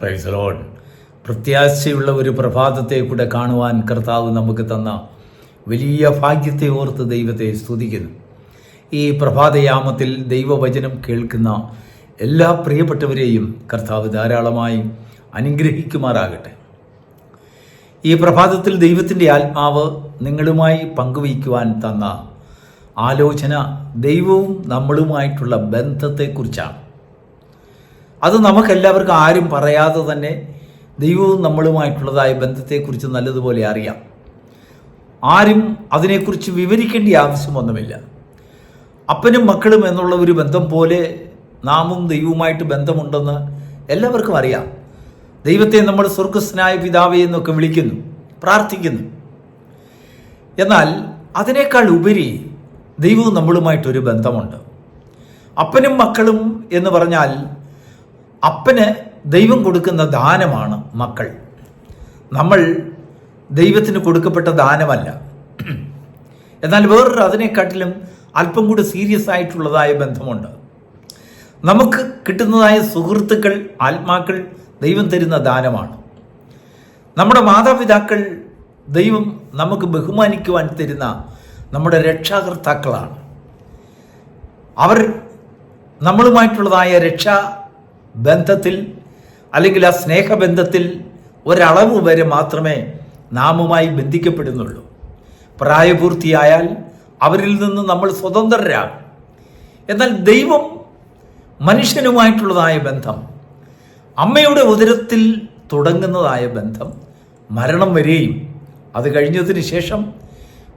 പ്രൈസലോൺ പ്രത്യാശയുള്ള ഒരു പ്രഭാതത്തെ കൂടെ കാണുവാൻ കർത്താവ് നമുക്ക് തന്ന വലിയ ഭാഗ്യത്തെ ഓർത്ത് ദൈവത്തെ സ്തുതിക്കുന്നു. ഈ പ്രഭാതയാമത്തിൽ ദൈവവചനം കേൾക്കുന്ന എല്ലാ പ്രിയപ്പെട്ടവരെയും കർത്താവ് ധാരാളമായി അനുഗ്രഹിക്കുമാറാകട്ടെ. ഈ പ്രഭാതത്തിൽ ദൈവത്തിന്റെ ആത്മാവ് നിങ്ങളുമായി പങ്കുവയ്ക്കുവാൻ തന്ന ആലോചന ദൈവവും നമ്മളുമായിട്ടുള്ള ബന്ധത്തെക്കുറിച്ചാണ്. അത് നമുക്കെല്ലാവർക്കും ആരും പറയാതെ തന്നെ ദൈവവും നമ്മളുമായിട്ടുള്ളതായ ബന്ധത്തെക്കുറിച്ച് നല്ലതുപോലെ അറിയാം. ആരും അതിനെക്കുറിച്ച് വിവരിക്കേണ്ട ആവശ്യമൊന്നുമില്ല. അപ്പനും മക്കളും എന്നുള്ള ഒരു ബന്ധം പോലെ നാമും ദൈവവുമായിട്ട് ബന്ധമുണ്ടെന്ന് എല്ലാവർക്കും അറിയാം. ദൈവത്തെ നമ്മൾ സ്വർഗസ്നായ പിതാവേ എന്നൊക്കെ വിളിക്കുന്നു പ്രാർത്ഥിക്കുന്നു. എന്നാൽ അതിനേക്കാൾ ഉപരി ദൈവവും നമ്മളുമായിട്ടൊരു ബന്ധമുണ്ട്. അപ്പനും മക്കളും എന്ന് പറഞ്ഞാൽ അപ്പന് ദൈവം കൊടുക്കുന്ന ദാനമാണ് മക്കൾ. നമ്മൾ ദൈവത്തിന് കൊടുക്കപ്പെട്ട ദാനമല്ല. എന്നാൽ വേറൊരു അതിനെക്കാട്ടിലും അല്പം കൂടി സീരിയസ് ആയിട്ടുള്ളതായ ബന്ധമുണ്ട്. നമുക്ക് കിട്ടുന്നതായ സുഹൃത്തുക്കൾ ആത്മാക്കൾ ദൈവം തരുന്ന ദാനമാണ്. നമ്മുടെ മാതാപിതാക്കൾ ദൈവം നമുക്ക് ബഹുമാനിക്കുവാൻ തരുന്ന നമ്മുടെ രക്ഷാകർത്താക്കളാണ്. അവർ നമ്മളുമായിട്ടുള്ളതായ രക്ഷാ ബന്ധത്തിൽ അല്ലെങ്കിൽ ആ സ്നേഹബന്ധത്തിൽ ഒരളവ് വരെ മാത്രമേ നാമുമായി ബന്ധിക്കപ്പെടുന്നുള്ളൂ. പ്രായപൂർത്തിയായാൽ അവരിൽ നിന്ന് നമ്മൾ സ്വതന്ത്രരാകും. എന്നാൽ ദൈവം മനുഷ്യനുമായിട്ടുള്ളതായ ബന്ധം അമ്മയുടെ ഉദരത്തിൽ തുടങ്ങുന്നതായ ബന്ധം മരണം വരെയും അത് കഴിഞ്ഞതിന് ശേഷം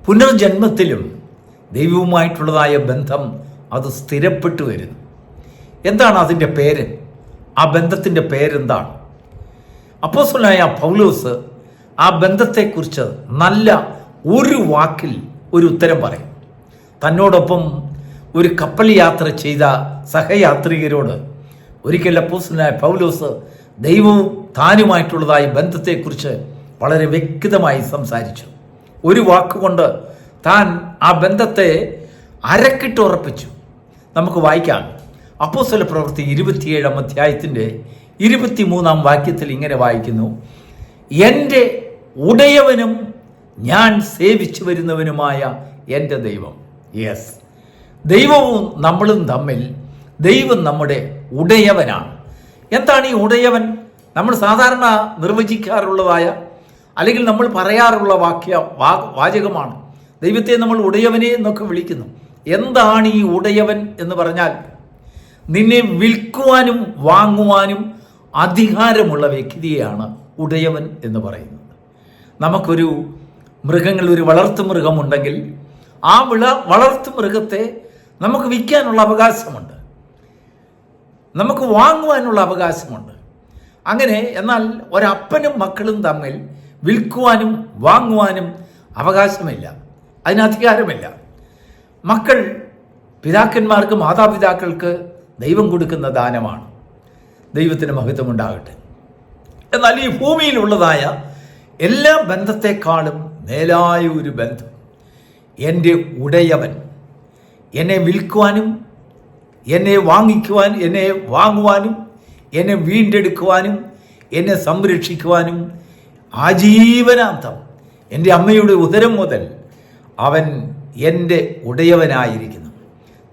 പുനർജന്മത്തിലും ദൈവവുമായിട്ടുള്ളതായ ബന്ധം അത് സ്ഥിരപ്പെട്ടു വരുന്നു. എന്താണ് അതിന്റെ പേര്? ആ ബന്ധത്തിന്റെ പേരെന്താണ്? അപ്പോസലായ പൗലോസ് ആ ബന്ധത്തെക്കുറിച്ച് നല്ല ഒരു വാക്കിൽ ഒരു ഉത്തരം പറയും. തന്നോടൊപ്പം ഒരു കപ്പൽ യാത്ര ചെയ്ത സഹയാത്രികരോട് ഒരിക്കൽ അപ്പോസ്വലായ പൗലോസ് ദൈവവും താനുമായിട്ടുള്ളതായ ബന്ധത്തെക്കുറിച്ച് വളരെ വ്യക്തമായി സംസാരിച്ചു. ഒരു വാക്കുകൊണ്ട് താൻ ആ ബന്ധത്തെ അരക്കിട്ടുറപ്പിച്ചു നമുക്ക് വായിക്കാം. അപ്പോസ്വല പ്രവൃത്തി ഇരുപത്തിയേഴാം അധ്യായത്തിന്റെ ഇരുപത്തിമൂന്നാം വാക്യത്തിൽ ഇങ്ങനെ വായിക്കുന്നു. എന്റെ ഉടയവനും ഞാൻ സേവിച്ചു വരുന്നവനുമായ എന്റെ ദൈവം. യെസ് ദൈവവും നമ്മളും തമ്മിൽ ദൈവം നമ്മുടെ ഉടയവനാണ്. എന്താണ് ഈ ഉടയവൻ? നമ്മൾ സാധാരണ നിർവചിക്കാറുള്ളതായ അല്ലെങ്കിൽ നമ്മൾ പറയാറുള്ള വാക്യ വാ വാചകമാണ്. ദൈവത്തെ നമ്മൾ ഉടയവനെ എന്നൊക്കെ വിളിക്കുന്നു. എന്താണ് ഈ ഉടയവൻ എന്ന് പറഞ്ഞാൽ നിന്നെ വിൽക്കുവാനും വാങ്ങുവാനും അധികാരമുള്ള വ്യക്തിയെയാണ് ഉടയവൻ എന്ന് പറയുന്നത്. നമുക്കൊരു മൃഗങ്ങൾ ഒരു വളർത്തു മൃഗമുണ്ടെങ്കിൽ ആ വിള വളർത്തു മൃഗത്തെ നമുക്ക് വിൽക്കാനുള്ള അവകാശമുണ്ട്. നമുക്ക് വാങ്ങുവാനുള്ള അവകാശമുണ്ട്. അങ്ങനെ എന്നാൽ ഒരപ്പനും മക്കളും തമ്മിൽ വിൽക്കുവാനും വാങ്ങുവാനും അവകാശമില്ല. അതിന് അധികാരമില്ല. മക്കൾ പിതാക്കന്മാർക്ക് മാതാപിതാക്കൾക്ക് ദൈവം കൊടുക്കുന്ന ദാനമാണ്. ദൈവത്തിന് മഹത്വം ഉണ്ടാകട്ടെ എന്നാൽ ഈ ഭൂമിയിലുള്ളതായ എല്ലാ ബന്ധത്തെക്കാളും മേലായ ഒരു ബന്ധം എന്റെ ഉടയവൻ. എന്നെ വിൽക്കുവാനും എന്നെ വാങ്ങിക്കുവാൻ എന്നെ വാങ്ങുവാനും എന്നെ വീണ്ടെടുക്കുവാനും എന്നെ സംരക്ഷിക്കുവാനും ആജീവനാന്തം എന്റെ അമ്മയുടെ ഉദരം മുതൽ അവൻ എന്റെ ഉടയവനായിരിക്കുന്നു.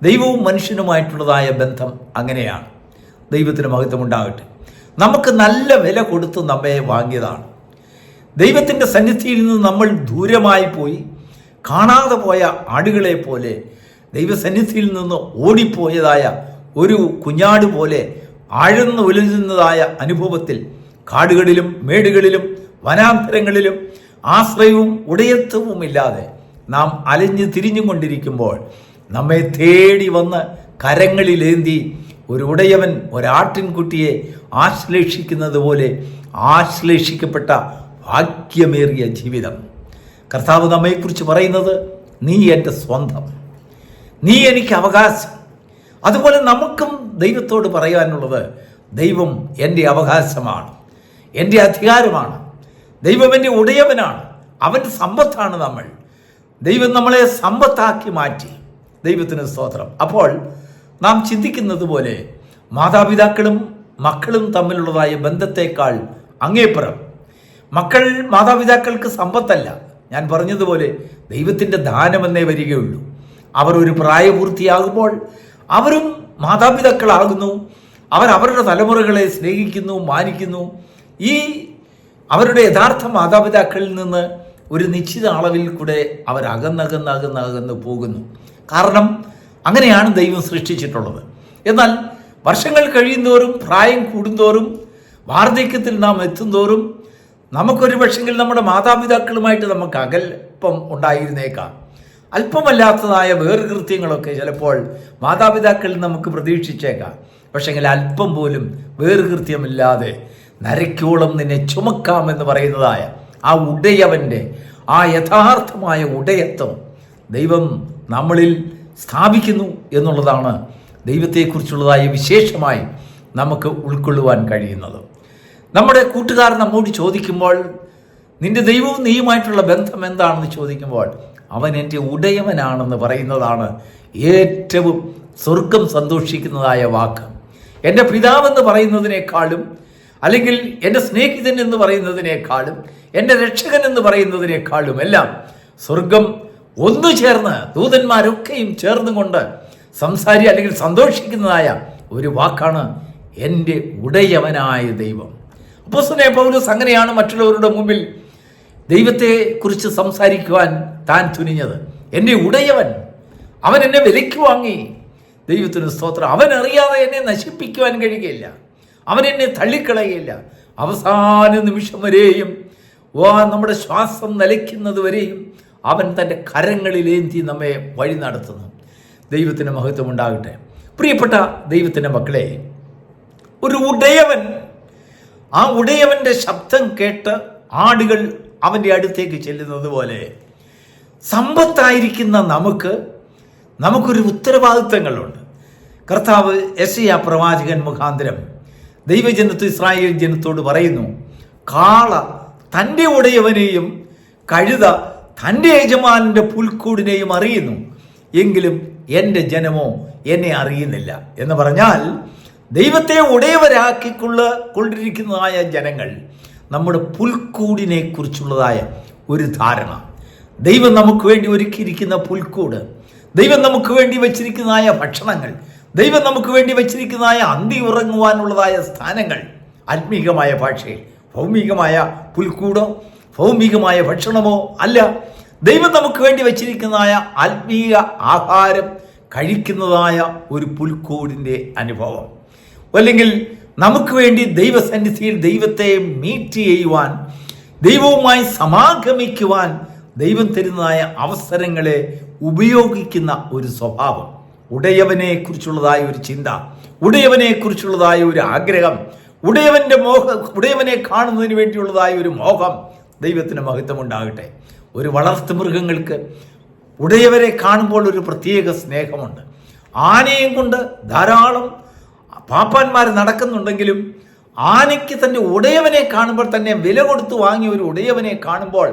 ദൈവവും മനുഷ്യനുമായിട്ടുള്ളതായ ബന്ധം അങ്ങനെയാണ്. ദൈവത്തിന് മഹത്വമുണ്ടാകട്ടെ. നമുക്ക് നല്ല വില കൊടുത്ത് നമ്മെ വാങ്ങിയതാണ്. ദൈവത്തിന്റെ സന്നിധിയിൽ നിന്ന് നമ്മൾ ദൂരമായി പോയി കാണാതെ പോയ ആടുകളെ പോലെ ദൈവസന്നിധിയിൽ നിന്ന് ഓടിപ്പോയതായ ഒരു കുഞ്ഞാട് പോലെ ആഴ്ന്നു ഉലരുന്നതായ അനുഭവത്തിൽ കാടുകളിലും മേടുകളിലും വനാന്തരങ്ങളിലും ആശ്രയവും ഉടയത്വവും ഇല്ലാതെ നാം അലഞ്ഞു തിരിഞ്ഞും കൊണ്ടിരിക്കുമ്പോൾ നമ്മെ തേടി വന്ന് കരങ്ങളിലേന്തി ഒരു ഉടയവൻ ഒരാട്ടിൻകുട്ടിയെ ആശ്ലേഷിക്കുന്നത് പോലെ ആശ്ലേഷിക്കപ്പെട്ട ഭാഗ്യമേറിയ ജീവിതം. കർത്താവ് നമ്മെക്കുറിച്ച് പറയുന്നത് നീ എന്റെ സ്വന്തം. നീ എനിക്ക് അവകാശം. അതുപോലെ നമുക്കും ദൈവത്തോട് പറയാനുള്ളത് ദൈവം എന്റെ അവകാശമാണ്. എന്റെ അധികാരമാണ്. ദൈവം എന്റെ ഉടയവനാണ്. അവന്റെ സമ്പത്താണ് നമ്മൾ. ദൈവം നമ്മളെ സമ്പത്താക്കി മാറ്റി. ദൈവത്തിന് സ്തോത്രം. അപ്പോൾ നാം ചിന്തിക്കുന്നത് പോലെ മാതാപിതാക്കളും മക്കളും തമ്മിലുള്ളതായ ബന്ധത്തേക്കാൾ അങ്ങേപ്പുറം മക്കൾ മാതാപിതാക്കൾക്ക് സമ്പത്തല്ല. ഞാൻ പറഞ്ഞതുപോലെ ദൈവത്തിന്റെ ദാനമെന്നേ വരികയുള്ളൂ. അവർ ഒരു പ്രായപൂർത്തിയാകുമ്പോൾ അവരും മാതാപിതാക്കളാകുന്നു. അവർ അവരുടെ തലമുറകളെ സ്നേഹിക്കുന്നു മാനിക്കുന്നു. ഈ അവരുടെ യഥാർത്ഥ മാതാപിതാക്കളിൽ നിന്ന് ഒരു നിശ്ചിത അളവിൽ കൂടെ അവർ അകന്നകന്നകന്നകന്ന് പോകുന്നു. കാരണം അങ്ങനെയാണ് ദൈവം സൃഷ്ടിച്ചിട്ടുള്ളത്. എന്നാൽ വർഷങ്ങൾ കഴിയുന്തോറും പ്രായം കൂടുന്തോറും വാർദ്ധക്യത്തിൽ നാം എത്തുന്തോറും നമുക്കൊരു പക്ഷെങ്കിൽ നമ്മുടെ മാതാപിതാക്കളുമായിട്ട് നമുക്ക് അകൽപ്പം ഉണ്ടായിരുന്നേക്കാം. അല്പമല്ലാത്തതായ വേർകൃത്യങ്ങളൊക്കെ ചിലപ്പോൾ മാതാപിതാക്കളിൽ നമുക്ക് പ്രതീക്ഷിച്ചേക്കാം. പക്ഷെങ്കിൽ അല്പം പോലും വേർകൃത്യമില്ലാതെ നരയ്ക്കോളം നിന്നെ ചുമക്കാമെന്ന് പറയുന്നതായ ആ ഉടയവന്റെ ആ യഥാർത്ഥമായ ഉടയത്വം ദൈവം നമ്മളിൽ സ്ഥാപിക്കുന്നു എന്നുള്ളതാണ് ദൈവത്തെക്കുറിച്ചുള്ളതായ വിശേഷമായി നമുക്ക് ഉൾക്കൊള്ളുവാൻ കഴിയുന്നത്. നമ്മുടെ കൂട്ടുകാർ നമ്മോട് ചോദിക്കുമ്പോൾ നിന്റെ ദൈവവും നീയുമായിട്ടുള്ള ബന്ധം എന്താണെന്ന് ചോദിക്കുമ്പോൾ അവൻ എന്റെ ഉടയവനാണെന്ന് പറയുന്നതാണ് ഏറ്റവും സ്വർഗം സന്തോഷിക്കുന്നതായ വാക്ക്. എന്റെ പിതാവെന്ന് പറയുന്നതിനേക്കാളും അല്ലെങ്കിൽ എന്റെ സ്നേഹിതൻ എന്ന് പറയുന്നതിനേക്കാളും എന്റെ രക്ഷകൻ എന്ന് പറയുന്നതിനേക്കാളും എല്ലാം സ്വർഗം ഒന്നു ചേർന്ന് ദൂതന്മാരൊക്കെയും ചേർന്നുകൊണ്ട് സംസാരി അല്ലെങ്കിൽ സന്തോഷിക്കുന്നതായ ഒരു വാക്കാണ് എന്റെ ഉടയവനായ ദൈവം. അപ്പോസ്തനെ പൗലോസ് അങ്ങനെയാണ് മറ്റുള്ളവരുടെ മുമ്പിൽ ദൈവത്തെ കുറിച്ച് സംസാരിക്കുവാൻ താൻ തുനിഞ്ഞത്. എന്റെ ഉടയവൻ അവൻ എന്നെ വിലയ്ക്ക് വാങ്ങി. ദൈവത്തിന് സ്തോത്രം. അവൻ അറിയാതെ എന്നെ നശിപ്പിക്കുവാൻ കഴിയുകയില്ല. അവൻ എന്നെ തള്ളിക്കളയുകയില്ല. അവസാന നിമിഷം വരെയും നമ്മുടെ ശ്വാസം നിലയ്ക്കുന്നത് വരെയും അവൻ തന്റെ കരങ്ങളിലേന്തി നമ്മെ വഴി നടത്തുന്നു. ദൈവത്തിന്റെ മഹത്വം ഉണ്ടാകട്ടെ. പ്രിയപ്പെട്ട ദൈവത്തിന്റെ മക്കളെ ഒരു ഉടയവൻ ആ ഉടയവന്റെ ശബ്ദം കേട്ട് ആടുകൾ അവന്റെ അടുത്തേക്ക് ചെല്ലുന്നത് പോലെ സമ്പത്തായിരിക്കുന്ന നമുക്ക് നമുക്കൊരു ഉത്തരവാദിത്തങ്ങളുണ്ട്. കർത്താവ് എസ് ആ പ്രവാചകൻ മുഖാന്തരം ദൈവജനത്ത് ഇസ്രായേൽ ജനത്തോട് പറയുന്നു കാള തന്റെ ഉടയവനെയും കഴുത തന്റെ യജമാനന്റെ പുൽക്കൂടിനെയും അറിയുന്നു. എങ്കിലും എന്റെ ജനമോ എന്നെ അറിയുന്നില്ല എന്ന് പറഞ്ഞാൽ ദൈവത്തെ ഉടയവരാക്കിക്കൊള്ള കൊണ്ടിരിക്കുന്നതായ ജനങ്ങൾ നമ്മുടെ പുൽക്കൂടിനെ കുറിച്ചുള്ളതായ ഒരു ധാരണ. ദൈവം നമുക്ക് വേണ്ടി ഒരുക്കിയിരിക്കുന്ന പുൽക്കൂട് ദൈവം നമുക്ക് വേണ്ടി വച്ചിരിക്കുന്നതായ ഭക്ഷണങ്ങൾ ദൈവം നമുക്ക് വേണ്ടി വച്ചിരിക്കുന്നതായ അന്തി ഉറങ്ങുവാനുള്ളതായ സ്ഥാനങ്ങൾ ആത്മീകമായ ഭാഷയിൽ ഭൗമികമായ പുൽക്കൂടോ ഭൗമികമായ ഭക്ഷണമോ അല്ല. ദൈവം നമുക്ക് വേണ്ടി വച്ചിരിക്കുന്നതായ ആത്മീയ ആഹാരം കഴിക്കുന്നതായ ഒരു പുൽക്കൂടിന്റെ അനുഭവം. അല്ലെങ്കിൽ നമുക്ക് വേണ്ടി ദൈവസന്നിധിയിൽ ദൈവത്തെ മീറ്റ് ചെയ്യുവാൻ ദൈവവുമായി സമാഗമിക്കുവാൻ ദൈവം തരുന്നതായ അവസരങ്ങളെ ഉപയോഗിക്കുന്ന ഒരു സ്വഭാവം. ഉടയവനെ കുറിച്ചുള്ളതായ ഒരു ചിന്ത ഉടയവനെ കുറിച്ചുള്ളതായ ഒരു ആഗ്രഹം ഉടയവന്റെ മോഹ ഉടയവനെ കാണുന്നതിന് വേണ്ടിയുള്ളതായ ഒരു മോഹം ദൈവത്തിന് മഹത്വം ഉണ്ടാകട്ടെ ഒരു വളർത്തു മൃഗങ്ങൾക്ക് ഉടയവരെ കാണുമ്പോൾ ഒരു പ്രത്യേക സ്നേഹമുണ്ട്. ആനയും കൊണ്ട് ധാരാളം പാപ്പാന്മാർ നടക്കുന്നുണ്ടെങ്കിലും ആനയ്ക്ക് തന്റെ ഉടയവനെ കാണുമ്പോൾ തന്നെ വില കൊടുത്തു വാങ്ങിയ ഒരു ഉടയവനെ കാണുമ്പോൾ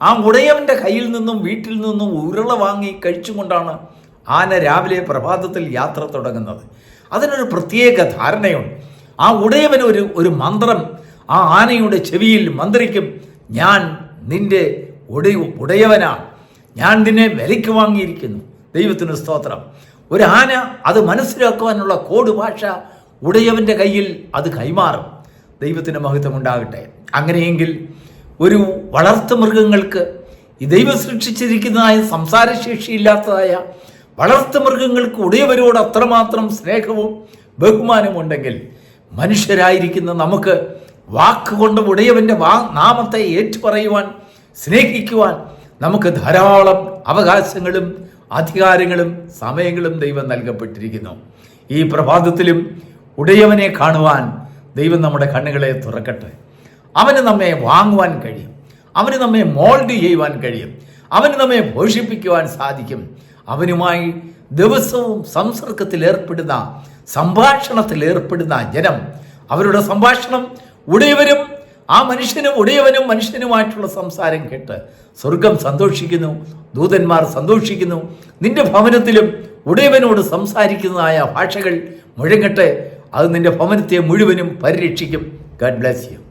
ആ ഉടയവന്റെ കയ്യിൽ നിന്നും വീട്ടിൽ നിന്നും ഉരുള വാങ്ങി കഴിച്ചുകൊണ്ടാണ് ആന രാവിലെ പ്രഭാതത്തിൽ യാത്ര തുടങ്ങുന്നത്. അതിനൊരു പ്രത്യേക ധാരണയുണ്ട്. ആ ഉടയവന് ഒരു ഒരു മന്ത്രം ആ ആനയുടെ ചെവിയിൽ മന്ത്രിക്കും ഞാൻ നിന്റെ ഉടയ ഉടയവനാണ് ഞാൻ നിന്നെ വിലയ്ക്ക് വാങ്ങിയിരിക്കുന്നു. ദൈവത്തിന് സ്തോത്രം. ഒരു ആന അത് മനസ്സിലാക്കുവാനുള്ള കോഡ് ഭാഷ ഉടയവന്റെ കയ്യിൽ അത് കൈമാറും. ദൈവത്തിന് മഹത്വം ഉണ്ടാകട്ടെ. അങ്ങനെയെങ്കിൽ ഒരു വളർത്തു മൃഗങ്ങൾക്ക് ഈ ദൈവം സൃഷ്ടിച്ചിരിക്കുന്നതായ സംസാരശേഷിയില്ലാത്തതായ വളർത്തു മൃഗങ്ങൾക്ക് ഉടയവരോട് അത്രമാത്രം സ്നേഹവും ബഹുമാനവും ഉണ്ടെങ്കിൽ മനുഷ്യരായിരിക്കുന്ന നമുക്ക് വാക്കുകൊണ്ട് ഉടയവന്റെ വാ നാമത്തെ ഏറ്റുപറയുവാൻ സ്നേഹിക്കുവാൻ നമുക്ക് ധാരാളം അവകാശങ്ങളും അധികാരങ്ങളും സമയങ്ങളും ദൈവം നൽകപ്പെട്ടിരിക്കുന്നു. ഈ പ്രഭാതത്തിലും ഉടയവനെ കാണുവാൻ ദൈവം നമ്മുടെ കണ്ണുകളെ തുറക്കട്ടെ. അവന് നമ്മെ വാങ്ങുവാൻ കഴിയും. അവന് നമ്മെ മോൾഡ് ചെയ്യുവാൻ കഴിയും. അവന് നമ്മെ പോഷിപ്പിക്കുവാൻ സാധിക്കും. അവനുമായി ദിവസവും സംസർഗത്തിൽ ഏർപ്പെടുന്ന സംഭാഷണത്തിൽ ഏർപ്പെടുന്ന ജനം അവരുടെ സംഭാഷണം ഉടയവരും ആ മനുഷ്യനും ഉടയവനും മനുഷ്യനുമായിട്ടുള്ള സംസാരം കേട്ട് സ്വർഗം സന്തോഷിക്കുന്നു ദൂതന്മാർ സന്തോഷിക്കുന്നു. നിന്റെ ഭവനത്തിലും ഉടയവനോട് സംസാരിക്കുന്നതായ ഭാഷകൾ മുഴങ്ങട്ടെ. അത് നിന്റെ ഭവനത്തെ മുഴുവനും പരിരക്ഷിക്കും. Garh bless you